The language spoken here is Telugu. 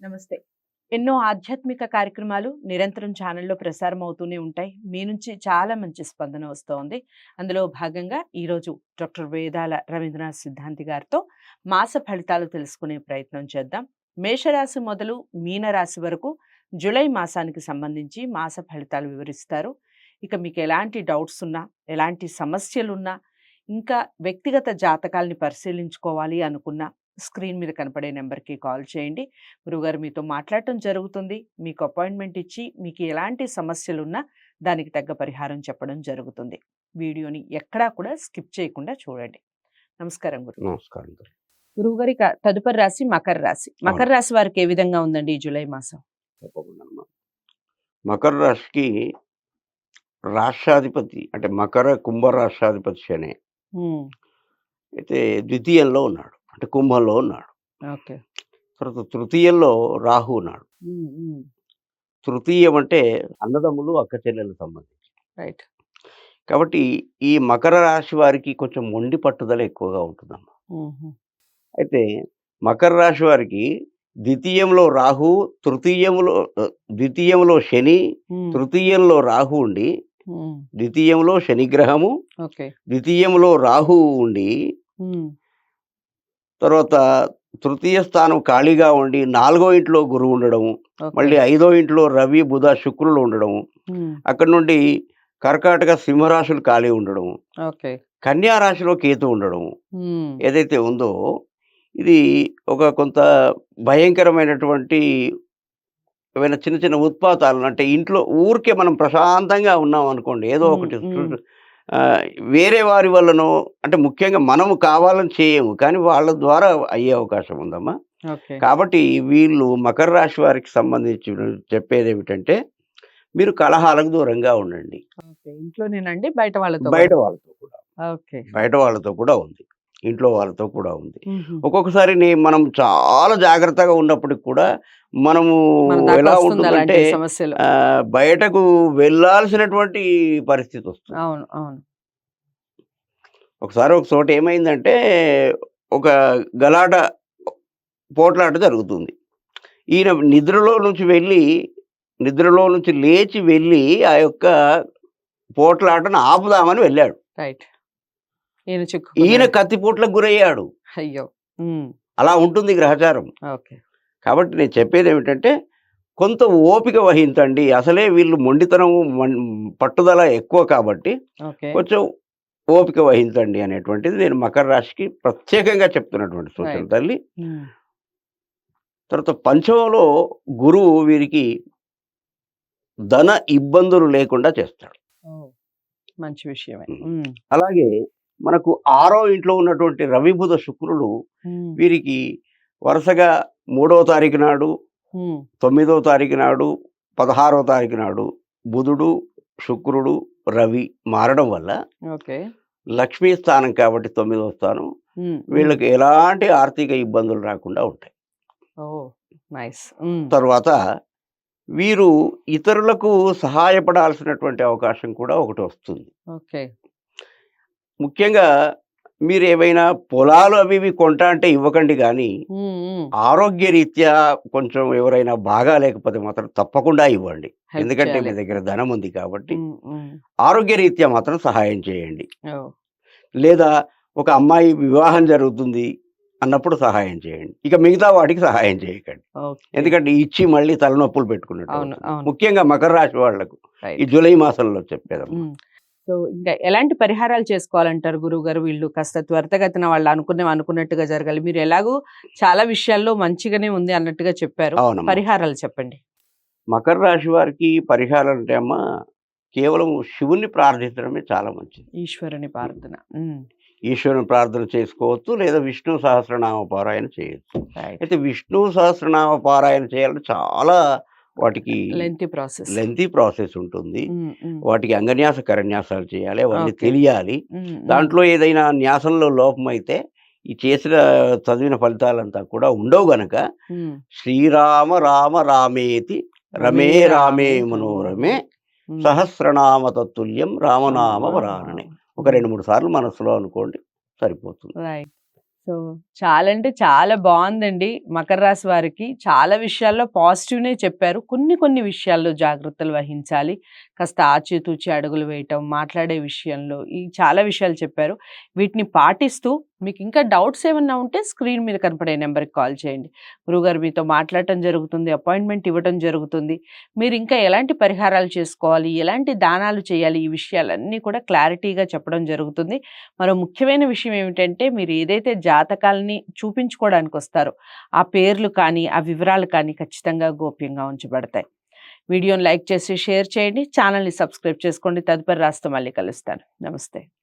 నమస్తే. ఎన్నో ఆధ్యాత్మిక కార్యక్రమాలు నిరంతరం ఛానల్లో ప్రసారం అవుతూనే ఉంటాయి. మీ నుంచి చాలా మంచి స్పందన వస్తోంది. అందులో భాగంగా ఈరోజు డాక్టర్ వేదాల రవీంద్రనాథ్ సిద్ధాంతి గారితో మాస ఫలితాలు తెలుసుకునే ప్రయత్నం చేద్దాం. మేషరాశి మొదలు మీనరాశి వరకు జూలై మాసానికి సంబంధించి మాస ఫలితాలు వివరిస్తారు. ఇక మీకు ఎలాంటి డౌట్స్ ఉన్నా ఎలాంటి సమస్యలున్నా ఇంకా వ్యక్తిగత జాతకాలని పరిశీలించుకోవాలి అనుకున్నా స్క్రీన్ మీద కనపడే నెంబర్కి కాల్ చేయండి. గురుగారు మీతో మాట్లాడటం జరుగుతుంది. మీకు అపాయింట్మెంట్ ఇచ్చి మీకు ఎలాంటి సమస్యలు ఉన్నా దానికి తగ్గ పరిహారం చెప్పడం జరుగుతుంది. వీడియోని ఎక్కడా కూడా స్కిప్ చేయకుండా చూడండి. నమస్కారం గురు. నమస్కారం గురు. గురువుగారి ఇక తదుపరి రాశి మకర రాశి. మకర రాశి వారికి ఏ విధంగా ఉందండి ఈ జూలై మాసం? తప్పకుండా. మకర రాశికి రాష్ట్రాధిపతి అంటే మకర కుంభ రాష్ట్రాధిపతి ఉమ్, అయితే ద్వితీయంలో ఉన్నాడు. అంటే కుంభంలో ఉన్నాడు. తర్వాత తృతీయంలో రాహు ఉన్నాడు. తృతీయం అంటే అన్నదమ్ములు అక్క చెల్లెలకు సంబంధించి. రైట్. కాబట్టి ఈ మకర రాశి వారికి కొంచెం మొండి పట్టుదల ఎక్కువగా ఉంటుందమ్మా. అయితే మకర రాశి వారికి ద్వితీయంలో రాహు తృతీయంలో ద్వితీయంలో శని తృతీయంలో రాహు ఉండి ద్వితీయంలో శనిగ్రహము ద్వితీయంలో రాహు ఉండి తర్వాత తృతీయ స్థానం ఖాళీగా ఉండి నాలుగో ఇంట్లో గురువు ఉండడం ఓకే, మళ్ళీ ఐదో ఇంట్లో రవి బుధ శుక్రులు ఉండడం ఉమ్, అక్కడ నుండి కర్కాటక సింహరాశులు ఖాళీ ఉండడం ఓకే. కన్యా రాశిలో కేతు ఉండడం ఉమ్, ఏదైతే ఉందో ఇది ఒక కొంత భయంకరమైనటువంటి ఏమైనా చిన్న చిన్న ఉత్పాతాలు అంటే ఇంట్లో ఊరికే మనం ప్రశాంతంగా ఉన్నాం అనుకోండి ఏదో ఒకటి వేరే వారి వల్లనో అంటే ముఖ్యంగా మనము కావాలని చేయము కానీ వాళ్ళ ద్వారా అయ్యే అవకాశం ఉందమ్మా. కాబట్టి వీళ్ళు మకర రాశి వారికి సంబంధించి చెప్పేది ఏమిటంటే మీరు కలహాలకు దూరంగా ఉండండి. ఇంట్లోనేనండి? బయట వాళ్ళతో బయట వాళ్ళతో కూడా. బయట వాళ్ళతో కూడా ఉంది. ఇంట్లో వాళ్ళతో కూడా ఉంది. ఒక్కొక్కసారి మనం చాలా జాగ్రత్తగా ఉన్నప్పటికి కూడా మనము ఎలా ఉంటుందంటే బయటకు వెళ్ళాల్సినటువంటి పరిస్థితి వస్తుంది. అవును అవును. ఒకసారి ఒక చోట ఏమైందంటే ఒక గలాట పోట్లాట జరుగుతుంది. ఈయన నిద్రలో నుంచి వెళ్ళి నిద్రలో నుంచి లేచి వెళ్ళి ఆ యొక్క పోట్లాటను ఆపుదామని వెళ్ళాడు. రైట్. ఈయన కత్తిపోట్లకు గురయ్యాడు. అయ్యో. అలా ఉంటుంది గ్రహచారం. ఓకే. కాబట్టి నేను చెప్పేది ఏమిటంటే కొంత ఓపిక వహించండి. అసలే వీళ్ళు మొండితనం పట్టుదల ఎక్కువ కాబట్టి కొంచెం ఓపిక వహించండి అనేటువంటిది నేను మకర రాశికి ప్రత్యేకంగా చెప్తున్నటువంటి సూచన. తల్లి. తర్వాత పంచమంలో గురువు వీరికి ధన ఇబ్బందులు లేకుండా చేస్తాడు. మంచి విషయమే. అలాగే మనకు ఆరో ఇంట్లో ఉన్నటువంటి రవి బుధ శుక్రులు ఉమ్, వీరికి వరుసగా మూడవ తారీఖు నాడు ఉమ్, తొమ్మిదవ తారీఖు నాడు పదహారవ తారీఖు నాడు బుధుడు శుక్రుడు రవి మారడం వల్ల లక్ష్మీ స్థానం కాబట్టి తొమ్మిదవ స్థానం వీళ్ళకి ఎలాంటి ఆర్థిక ఇబ్బందులు రాకుండా ఉంటాయి. తర్వాత వీరు ఇతరులకు సహాయపడాల్సినటువంటి అవకాశం కూడా ఒకటి వస్తుంది. ముఖ్యంగా మీరు ఏవైనా పొలాలు అవి ఇవి కొంటా అంటే ఇవ్వకండి కానీ ఆరోగ్య రీత్యా కొంచెం ఎవరైనా బాగా లేకపోతే మాత్రం తప్పకుండా ఇవ్వండి. ఎందుకంటే మీ. దగ్గర ధనం ఉంది కాబట్టి ఆరోగ్య రీత్యా మాత్రం సహాయం చేయండి. లేదా ఒక అమ్మాయి వివాహం జరుగుతుంది అన్నప్పుడు సహాయం చేయండి. ఇక మిగతా వాటికి సహాయం చేయకండి. ఎందుకంటే ఇచ్చి మళ్ళీ తలనొప్పులు పెట్టుకున్నట్టు ముఖ్యంగా మకర రాశి వాళ్ళకు. ఈ జూలై మాసంలో చెప్పేదమ్మా. సో ఇంకా ఎలాంటి పరిహారాలు చేసుకోవాలంటారు గురువు గారు వీళ్ళు కాస్త త్వరితగతిన వాళ్ళు అనుకునే అనుకున్నట్టుగా జరగాలి. మీరు ఎలాగో చాలా విషయాల్లో మంచిగానే ఉంది అన్నట్టుగా చెప్పారు. పరిహారాలు చెప్పండి. మకర రాశి వారికి పరిహారం అంటే అమ్మా కేవలం శివుణ్ణి ప్రార్థించడమే చాలా మంచిది. ఈశ్వరుని ప్రార్థన. ఈశ్వరుని ప్రార్థన చేసుకోవచ్చు లేదా విష్ణు సహస్రనామ పారాయణ చేయొచ్చు. అయితే విష్ణు సహస్రనామ పారాయణ చేయాలంటే చాలా వాటికి లెంతీ ప్రాసెస్ లెంతీ ప్రాసెస్ ఉంటుంది. వాటికి అంగన్యాస కరన్యాసాలు చేయాలి అవన్నీ. తెలియాలి. దాంట్లో ఏదైనా న్యాసంలో లోపం అయితే ఈ చేసిన చదివిన ఫలితాలంతా కూడా ఉండవు గనక శ్రీరామ రామ రామేతి రమే రామే మనోరమే సహస్రనామ తత్తుల్యం రామనామ వరాననే. ఒక రెండు మూడు సార్లు మనసులో అనుకోండి సరిపోతుంది. రైట్ సో చాలా అంటే చాలా బాగుందండి మకర రాశి వారికి చాలా విషయాల్లో పాజిటివ్నే చెప్పారు. కొన్ని కొన్ని విషయాల్లో జాగ్రత్తలు వహించాలి. కాస్త ఆచితూచి అడుగులు వేయటం మాట్లాడే విషయంలో ఈ చాలా విషయాలు చెప్పారు. వీటిని పాటిస్తూ మీకు ఇంకా డౌట్స్ ఏమన్నా ఉంటే స్క్రీన్ మీద కనపడే నెంబర్కి కాల్ చేయండి. గురుగారు మీతో మాట్లాడటం జరుగుతుంది అపాయింట్మెంట్ ఇవ్వటం జరుగుతుంది. మీరు ఇంకా ఎలాంటి పరిహారాలు చేసుకోవాలి ఎలాంటి దానాలు చేయాలి ఈ విషయాలన్నీ కూడా క్లారిటీగా చెప్పడం జరుగుతుంది. మరో ముఖ్యమైన విషయం ఏమిటంటే మీరు ఏదైతే జాతకాలని చూపించుకోవడానికి వస్తారో ఆ పేర్లు కానీ ఆ వివరాలు కానీ ఖచ్చితంగా గోప్యంగా ఉంచబడతాయి. వీడియోని లైక్ చేసి షేర్ చేయండి. ఛానల్ని సబ్స్క్రైబ్ చేసుకోండి. తదుపరి రాస్తా మళ్ళీ కలుస్తాను. నమస్తే.